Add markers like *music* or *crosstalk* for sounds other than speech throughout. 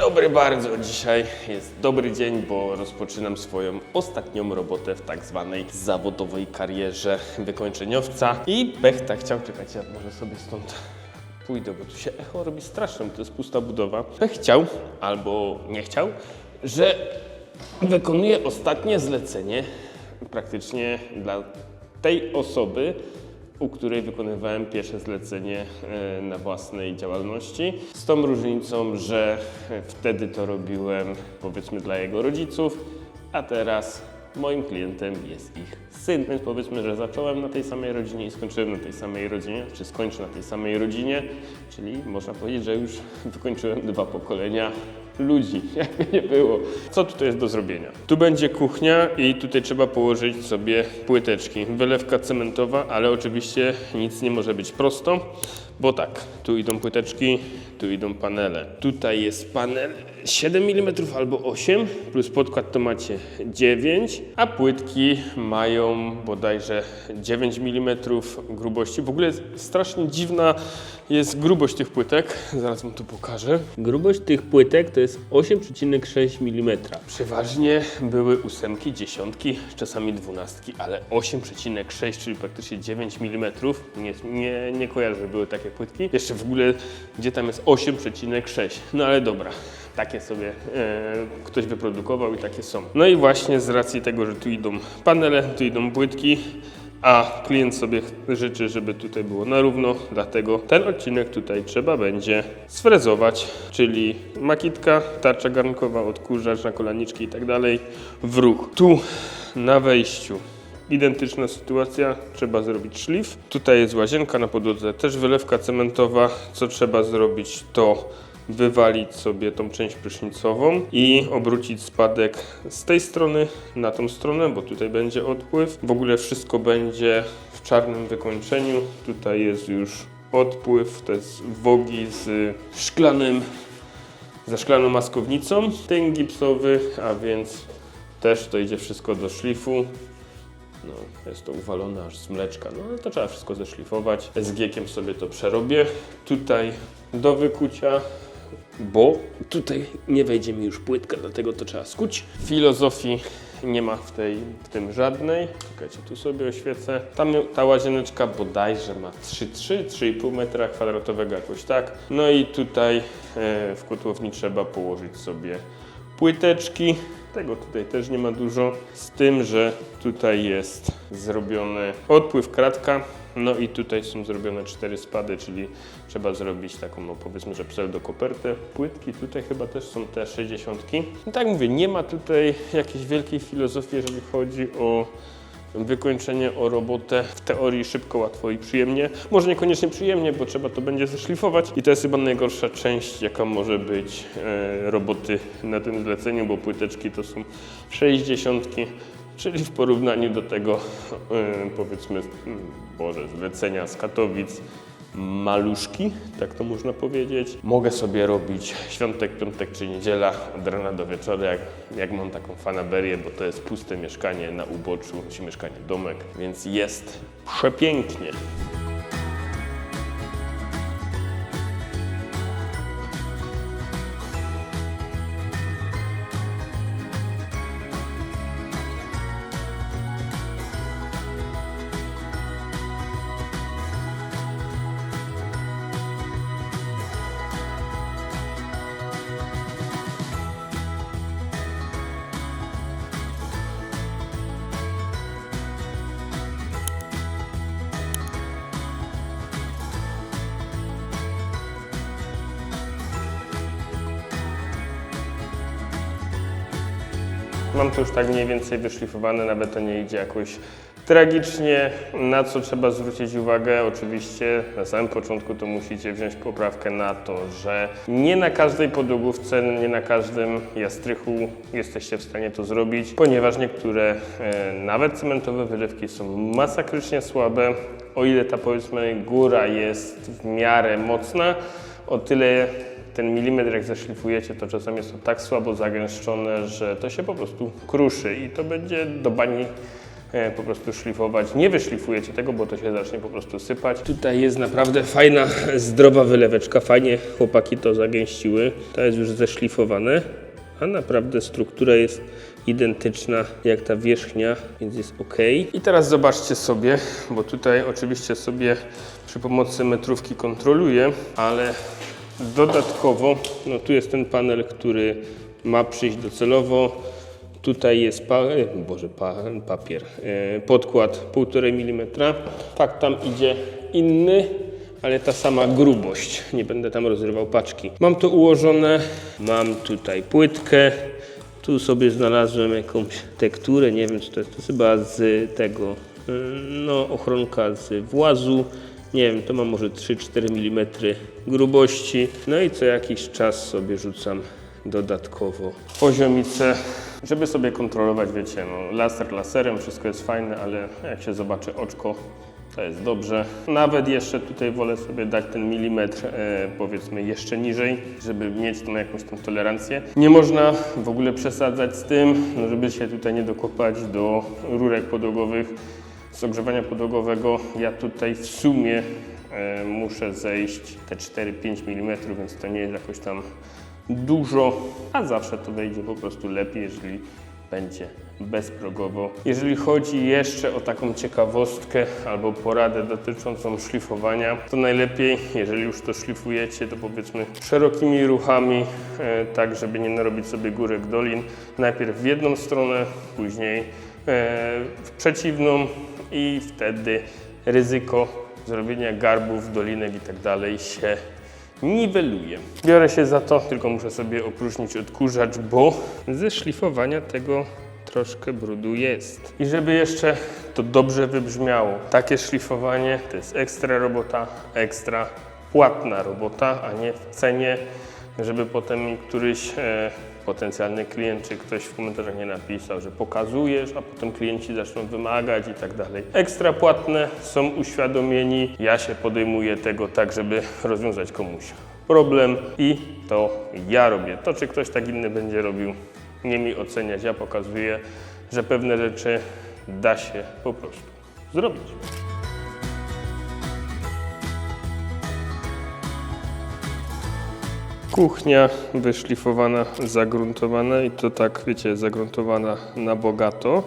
dobry bardzo. Dzisiaj jest dobry dzień, bo rozpoczynam swoją ostatnią robotę w tak zwanej zawodowej karierze wykończeniowca. I Bechta chciał, czekać, ja może sobie stąd pójdę, bo tu się echo robi straszne, to jest pusta budowa. Bech chciał, albo nie chciał, że wykonuję ostatnie zlecenie praktycznie dla tej osoby, u której wykonywałem pierwsze zlecenie e, na własnej działalności. Z tą różnicą, że wtedy to robiłem powiedzmy dla jego rodziców, a teraz moim klientem jest ich syn. Więc powiedzmy, że zacząłem na tej samej rodzinie i skończyłem na tej samej rodzinie, czy skończę na tej samej rodzinie, czyli można powiedzieć, że już wykończyłem dwa pokolenia ludzi, *laughs* jakby nie było. Co tutaj jest do zrobienia? Tu będzie kuchnia i tutaj trzeba położyć sobie płyteczki. Wylewka cementowa, ale oczywiście nic nie może być prosto, bo tak, tu idą płyteczki, tu idą panele. Tutaj jest panel 7 mm albo 8, plus podkład to macie 9, a płytki mają bodajże 9 mm grubości. W ogóle strasznie dziwna jest grubość tych płytek. Zaraz wam to pokażę. Grubość tych płytek to jest 8,6 mm. Przeważnie były ósemki, dziesiątki, czasami dwunastki, ale 8,6, czyli praktycznie 9 mm. Nie, nie, nie kojarzę, że były takie płytki. Jeszcze w ogóle, gdzie tam jest 8,6. No ale dobra, takie sobie e, ktoś wyprodukował i takie są. No i właśnie z racji tego, że tu idą panele, tu idą płytki, a klient sobie życzy, żeby tutaj było na równo, dlatego ten odcinek tutaj trzeba będzie sfrezować, czyli makitka, tarcza garnkowa, odkurzacz na kolaniczki i tak dalej w ruch. Tu na wejściu identyczna sytuacja, trzeba zrobić szlif. Tutaj jest łazienka na podłodze, też wylewka cementowa. Co trzeba zrobić to wywalić sobie tą część prysznicową i obrócić spadek z tej strony na tą stronę, bo tutaj będzie odpływ. W ogóle wszystko będzie w czarnym wykończeniu. Tutaj jest już odpływ, to jest wogi z szklanym, ze szklaną maskownicą. Tyn gipsowy, a więc też to idzie wszystko do szlifu. No, jest to uwalone aż z mleczka, no ale to trzeba wszystko zeszlifować. SG-kiem sobie to przerobię. Tutaj do wykucia, bo tutaj nie wejdzie mi już płytka, dlatego to trzeba skuć. Filozofii nie ma w, tej, w tym żadnej. Czekajcie, tu sobie oświecę. Tam ta łazieneczka bodajże ma 3,3, 3,5 metra kwadratowego jakoś tak. No i tutaj e, w kotłowni trzeba położyć sobie płyteczki. Tego tutaj też nie ma dużo, z tym, że tutaj jest zrobiony odpływ kratka, no i tutaj są zrobione cztery spady, czyli trzeba zrobić taką, no powiedzmy, że pseudokopertę. Płytki tutaj chyba też są te 60. I tak mówię, nie ma tutaj jakiejś wielkiej filozofii, jeżeli chodzi o wykończenie, o robotę. W teorii szybko, łatwo i przyjemnie. Może niekoniecznie przyjemnie, bo trzeba to będzie zeszlifować i to jest chyba najgorsza część, jaka może być e, roboty na tym zleceniu, bo płyteczki to są 60, czyli w porównaniu do tego e, powiedzmy, Boże, zlecenia z Katowic, maluszki, tak to można powiedzieć. Mogę sobie robić świątek, piątek czy niedziela od rana do wieczoru, jak, jak mam taką fanaberię, bo to jest puste mieszkanie na uboczu, czy mieszkanie domek, więc jest przepięknie. Mam to już tak mniej więcej wyszlifowane, nawet to nie idzie jakoś tragicznie. Na co trzeba zwrócić uwagę? Oczywiście na samym początku to musicie wziąć poprawkę na to, że nie na każdej podłogówce, nie na każdym jastrychu jesteście w stanie to zrobić, ponieważ niektóre e, nawet cementowe wylewki są masakrycznie słabe. O ile ta powiedzmy góra jest w miarę mocna, o tyle ten milimetr jak zaszlifujecie, to czasem jest to tak słabo zagęszczone, że to się po prostu kruszy i to będzie do bani e, po prostu szlifować. Nie wyszlifujecie tego, bo to się zacznie po prostu sypać. Tutaj jest naprawdę fajna, zdrowa wyleweczka. Fajnie chłopaki to zagęściły. To jest już zeszlifowane, a naprawdę struktura jest identyczna jak ta wierzchnia, więc jest ok. I teraz zobaczcie sobie, bo tutaj oczywiście sobie przy pomocy metrówki kontroluję, ale dodatkowo, no tu jest ten panel, który ma przyjść docelowo. Tutaj jest pa, e, Boże, pa, papier, e, podkład 1,5 mm. Tak, tam idzie inny, ale ta sama grubość. Nie będę tam rozrywał paczki. Mam to ułożone, mam tutaj płytkę. Tu sobie znalazłem jakąś tekturę, nie wiem co to jest, to jest chyba z tego, y, no ochronka z włazu. Nie wiem, to ma może 3-4 mm grubości. No i co jakiś czas sobie rzucam dodatkowo poziomicę, żeby sobie kontrolować, wiecie, no laser laserem, wszystko jest fajne, ale jak się zobaczy oczko, to jest dobrze. Nawet jeszcze tutaj wolę sobie dać ten milimetr, e, powiedzmy, jeszcze niżej, żeby mieć tą jakąś tą tolerancję. Nie można w ogóle przesadzać z tym, no żeby się tutaj nie dokopać do rurek podłogowych z ogrzewania podłogowego. Ja tutaj w sumie e, muszę zejść te 4-5 mm, więc to nie jest jakoś tam dużo, a zawsze to wejdzie po prostu lepiej, jeżeli będzie bezprogowo. Jeżeli chodzi jeszcze o taką ciekawostkę albo poradę dotyczącą szlifowania, to najlepiej, jeżeli już to szlifujecie, to powiedzmy szerokimi ruchami, e, tak żeby nie narobić sobie górek dolin. Najpierw w jedną stronę, później e, w przeciwną i wtedy ryzyko zrobienia garbów, dolinek i tak dalej się niweluje. Biorę się za to, tylko muszę sobie opróżnić odkurzacz, bo ze szlifowania tego troszkę brudu jest. I żeby jeszcze to dobrze wybrzmiało, takie szlifowanie to jest ekstra robota, ekstra płatna robota, a nie w cenie, żeby potem któryś e, potencjalny klient czy ktoś w komentarzach nie napisał, że pokazujesz, a potem klienci zaczną wymagać i tak dalej. Ekstra płatne są uświadomieni, ja się podejmuję tego tak, żeby *laughs* rozwiązać komuś problem i to ja robię. To, czy ktoś tak inny będzie robił, nie mi oceniać. Ja pokazuję, że pewne rzeczy da się po prostu zrobić. Kuchnia wyszlifowana, zagruntowana i to tak, wiecie, zagruntowana na bogato.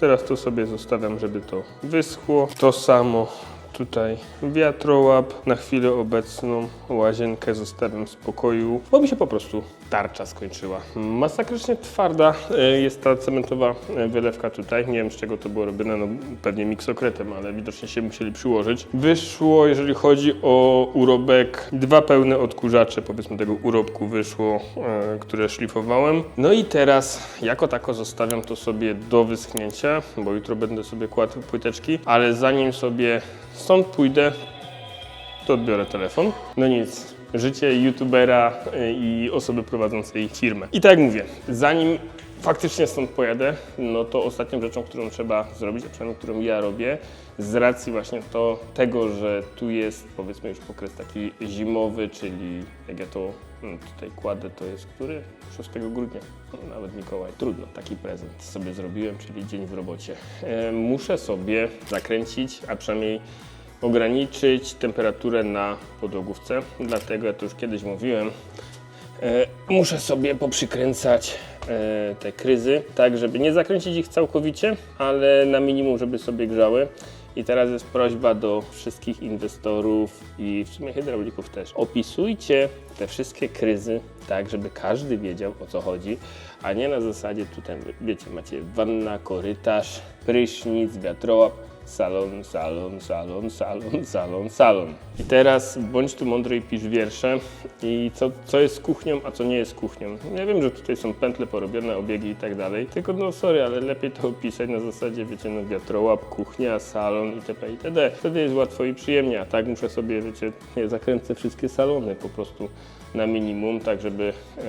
Teraz to sobie zostawiam, żeby to wyschło. To samo tutaj wiatrołap. Na chwilę obecną łazienkę zostawiam w spokoju, bo mi się po prostu tarcza skończyła. Masakrycznie twarda e, jest ta cementowa e, wylewka tutaj. Nie wiem z czego to było robione, no pewnie miksokretem, ale widocznie się musieli przyłożyć. Wyszło, jeżeli chodzi o urobek, dwa pełne odkurzacze, powiedzmy tego urobku wyszło, e, które szlifowałem. No i teraz jako tako zostawiam to sobie do wyschnięcia, bo jutro będę sobie kładł płyteczki, ale zanim sobie stąd pójdę, to odbiorę telefon. No nic, życie youtubera y, i osoby prowadzącej firmę. I tak jak mówię, zanim faktycznie stąd pojadę, no to ostatnią rzeczą, którą trzeba zrobić, a przynajmniej którą ja robię, z racji właśnie to, tego, że tu jest powiedzmy już okres taki zimowy, czyli jak ja to mm, tutaj kładę, to jest który? 6 grudnia, no, nawet Mikołaj. Trudno, taki prezent sobie zrobiłem, czyli dzień w robocie. E, muszę sobie zakręcić, a przynajmniej ograniczyć temperaturę na podłogówce. Dlatego, ja to już kiedyś mówiłem, e, muszę sobie poprzykręcać e, te kryzy, tak żeby nie zakręcić ich całkowicie, ale na minimum, żeby sobie grzały. I teraz jest prośba do wszystkich inwestorów i w sumie hydraulików też. Opisujcie te wszystkie kryzy tak, żeby każdy wiedział o co chodzi, a nie na zasadzie tutaj, wiecie, macie wanna, korytarz, prysznic, wiatrołap, salon, salon, salon, salon, salon, salon. I teraz bądź tu mądry i pisz wiersze i co, co jest kuchnią, a co nie jest kuchnią. Ja wiem, że tutaj są pętle porobione, obiegi i tak dalej, tylko no sorry, ale lepiej to opisać na zasadzie, wiecie, no wiatrołap, kuchnia, salon itp. itd. Wtedy jest łatwo i przyjemnie, a tak muszę sobie, wiecie, ja zakręcę wszystkie salony po prostu na minimum, tak żeby, e,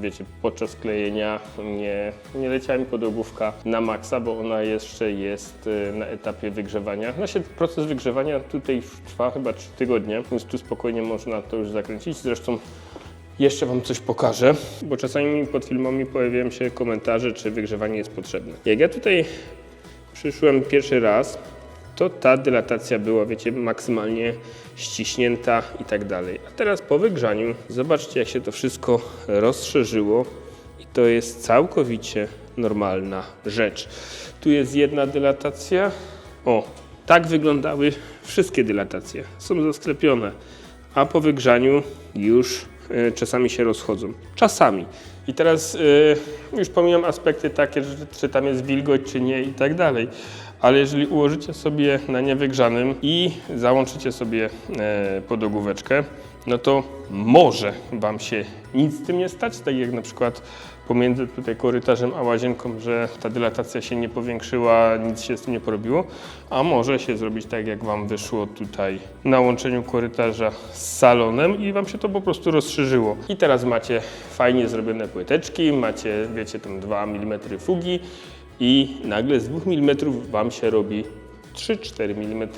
wiecie, podczas klejenia nie, nie leciała mi podłogówka na maksa, bo ona jeszcze jest e, na etapie wygrzewania. Znaczy proces wygrzewania tutaj już trwa chyba 3 tygodnie, więc tu spokojnie można to już zakręcić. Zresztą jeszcze Wam coś pokażę, bo czasami pod filmami pojawiają się komentarze, czy wygrzewanie jest potrzebne. Jak ja tutaj przyszłem pierwszy raz, to ta dylatacja była, wiecie, maksymalnie ściśnięta i tak dalej. A teraz po wygrzaniu, zobaczcie jak się to wszystko rozszerzyło i to jest całkowicie normalna rzecz. Tu jest jedna dylatacja. O, tak wyglądały wszystkie dylatacje. Są zasklepione, a po wygrzaniu już e, czasami się rozchodzą. Czasami. I teraz e, już pomijam aspekty takie, że czy tam jest wilgoć, czy nie i tak dalej. Ale jeżeli ułożycie sobie na niewygrzanym i załączycie sobie e, podogóweczkę, no to może Wam się nic z tym nie stać, tak jak na przykład pomiędzy tutaj korytarzem a łazienką, że ta dylatacja się nie powiększyła, nic się z tym nie porobiło, a może się zrobić tak, jak Wam wyszło tutaj na łączeniu korytarza z salonem i Wam się to po prostu rozszerzyło. I teraz macie fajnie zrobione płyteczki, macie, wiecie, tam 2 mm fugi i nagle z 2 mm Wam się robi 3-4 mm,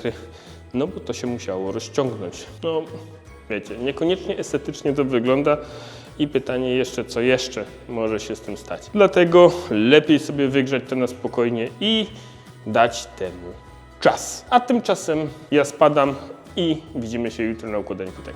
no bo to się musiało rozciągnąć. No, wiecie, niekoniecznie estetycznie to wygląda i pytanie jeszcze, co jeszcze może się z tym stać. Dlatego lepiej sobie wygrzać to na spokojnie i dać temu czas. A tymczasem ja spadam i widzimy się jutro na układaniu płytek.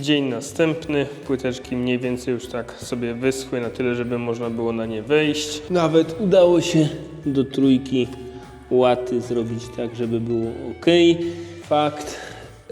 Dzień następny, płyteczki mniej więcej już tak sobie wyschły na tyle, żeby można było na nie wejść. Nawet udało się do trójki łaty zrobić tak, żeby było ok. Fakt,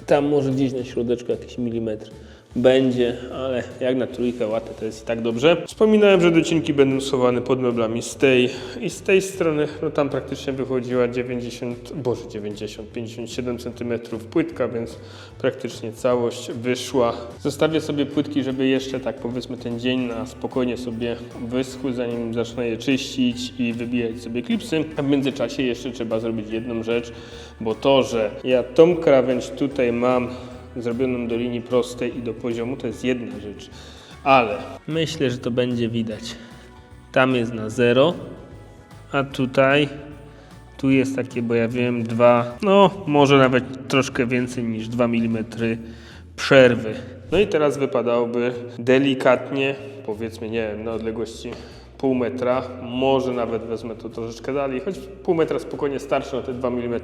tam może gdzieś na środeczku jakiś milimetr będzie, ale jak na trójkę łaty to jest i tak dobrze. Wspominałem, że docinki będą schowane pod meblami z tej i z tej strony, no tam praktycznie wychodziła 90, boże 90, 57 cm płytka, więc praktycznie całość wyszła. Zostawię sobie płytki, żeby jeszcze tak powiedzmy ten dzień na spokojnie sobie wyschły, zanim zacznę je czyścić i wybijać sobie klipsy. A w międzyczasie jeszcze trzeba zrobić jedną rzecz, bo to, że ja tą krawędź tutaj mam zrobioną do linii prostej i do poziomu, to jest jedna rzecz. Ale myślę, że to będzie widać. Tam jest na zero, a tutaj tu jest takie, bo ja wiem, dwa, no może nawet troszkę więcej niż 2 mm przerwy. No i teraz wypadałoby delikatnie, powiedzmy, nie wiem, na odległości pół metra, może nawet wezmę to troszeczkę dalej, choć pół metra spokojnie starczy na te 2 mm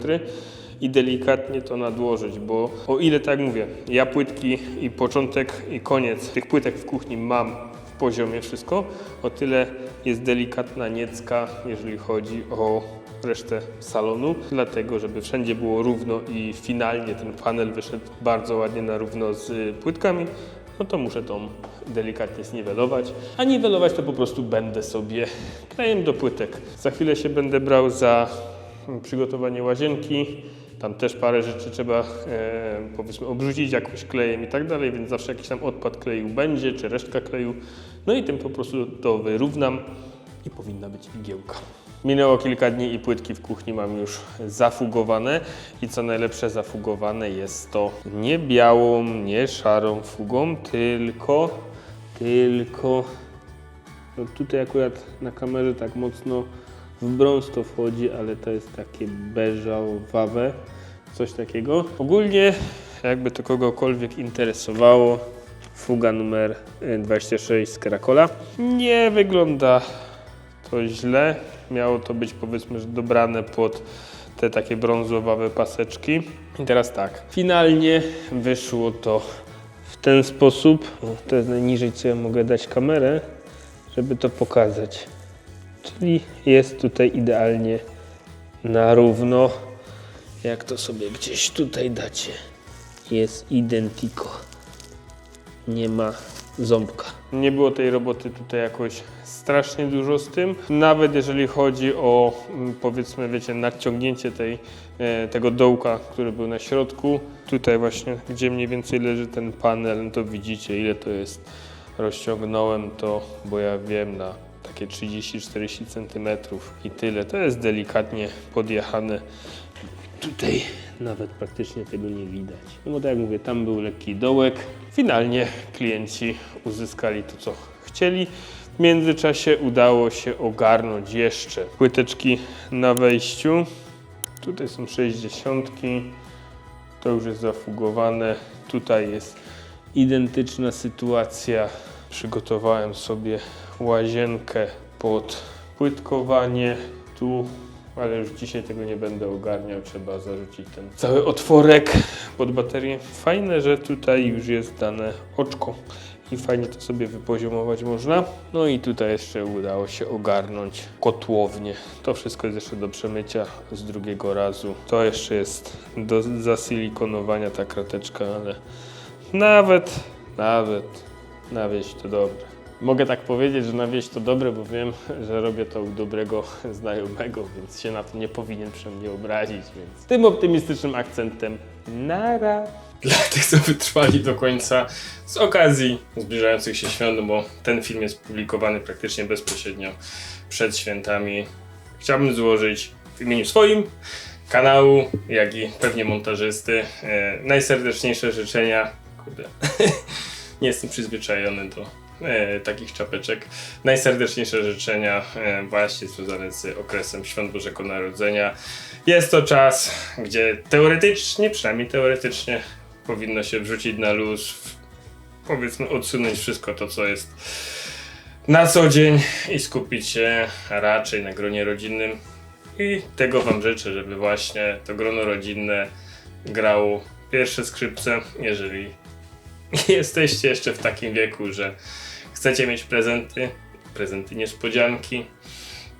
i delikatnie to nadłożyć, bo o ile tak mówię, ja płytki i początek i koniec tych płytek w kuchni mam w poziomie wszystko, o tyle jest delikatna niecka, jeżeli chodzi o resztę salonu, dlatego żeby wszędzie było równo i finalnie ten panel wyszedł bardzo ładnie na równo z płytkami, no to muszę tą delikatnie zniwelować. A niwelować to po prostu będę sobie klejem do płytek. Za chwilę się będę brał za przygotowanie łazienki. Tam też parę rzeczy trzeba e, powiedzmy obrzucić jakoś klejem i tak dalej, więc zawsze jakiś tam odpad kleju będzie, czy resztka kleju. No i tym po prostu to wyrównam i powinna być igiełka. Minęło kilka dni i płytki w kuchni mam już zafugowane i co najlepsze zafugowane jest to nie białą, nie szarą fugą, tylko, tylko no tutaj akurat na kamerze tak mocno w brąz to wchodzi, ale to jest takie beżowawe, coś takiego. Ogólnie jakby to kogokolwiek interesowało, fuga numer y, 26 z Caracola nie wygląda to źle. Miało to być powiedzmy, że dobrane pod te takie brązowawe paseczki. I teraz tak, finalnie wyszło to w ten sposób. O, to jest najniżej, co ja mogę dać kamerę, żeby to pokazać. Czyli jest tutaj idealnie na równo. Jak to sobie gdzieś tutaj dacie, jest identico nie ma ząbka. Nie było tej roboty tutaj jakoś strasznie dużo z tym. Nawet jeżeli chodzi o mm, powiedzmy, wiecie, nadciągnięcie tej, e, tego dołka, który był na środku. Tutaj właśnie, gdzie mniej więcej leży ten panel, no to widzicie ile to jest. Rozciągnąłem to, bo ja wiem na takie 30-40 cm i tyle. To jest delikatnie podjechane. Tutaj nawet praktycznie tego nie widać. No bo tak jak mówię, tam był lekki dołek. Finalnie klienci uzyskali to, co chcieli. W międzyczasie udało się ogarnąć jeszcze płyteczki na wejściu. Tutaj są 60. To już jest zafugowane. Tutaj jest identyczna sytuacja. Przygotowałem sobie łazienkę pod płytkowanie. Tu, ale już dzisiaj tego nie będę ogarniał. Trzeba zarzucić ten cały otworek pod baterię. Fajne, że tutaj już jest dane oczko i fajnie to sobie wypoziomować można. No i tutaj jeszcze udało się ogarnąć kotłownię. To wszystko jest jeszcze do przemycia z drugiego razu. To jeszcze jest do zasilikonowania ta krateczka, ale nawet, nawet na wieś to dobre. Mogę tak powiedzieć, że na wieś to dobre, bo wiem, że robię to u dobrego *laughs* znajomego, więc się na to nie powinien przy mnie obrazić, więc tym optymistycznym akcentem nara. Dla tych, co wytrwali do końca, z okazji zbliżających się świąt, bo ten film jest publikowany praktycznie bezpośrednio przed świętami, chciałbym złożyć w imieniu swoim, kanału, jak i pewnie montażysty, e, najserdeczniejsze życzenia. Kurde, *laughs* nie jestem przyzwyczajony do e, takich czapeczek. Najserdeczniejsze życzenia e, właśnie związane z okresem Świąt Bożego Narodzenia. Jest to czas, gdzie teoretycznie, przynajmniej teoretycznie, powinno się wrzucić na luz, w- powiedzmy odsunąć wszystko to, co jest na co dzień i skupić się raczej na gronie rodzinnym. I tego Wam życzę, żeby właśnie to grono rodzinne grało pierwsze skrzypce, jeżeli *laughs* jesteście jeszcze w takim wieku, że chcecie mieć prezenty, prezenty niespodzianki,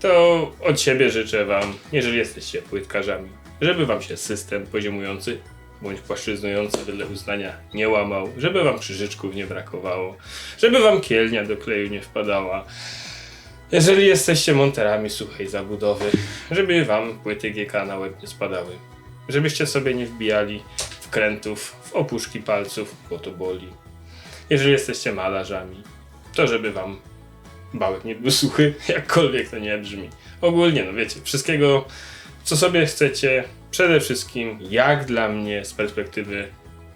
to od siebie życzę Wam, jeżeli jesteście płytkarzami, żeby Wam się system poziomujący bądź płaszczyznujący wedle uznania nie łamał, żeby Wam krzyżyczków nie brakowało, żeby Wam kielnia do kleju nie wpadała. Jeżeli jesteście monterami suchej zabudowy, żeby Wam płyty GK na łeb nie spadały, żebyście sobie nie wbijali wkrętów w opuszki palców, bo to boli. Jeżeli jesteście malarzami, to żeby Wam bałek nie był suchy, *laughs* jakkolwiek to nie brzmi. Ogólnie, no wiecie, wszystkiego, co sobie chcecie, przede wszystkim, jak dla mnie, z perspektywy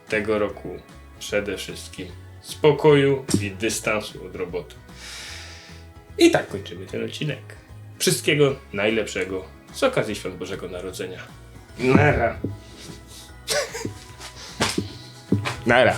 tego roku, przede wszystkim spokoju i dystansu od roboty. I tak kończymy ten odcinek. Wszystkiego najlepszego z okazji Świąt Bożego Narodzenia. Nara. *laughs* Nara.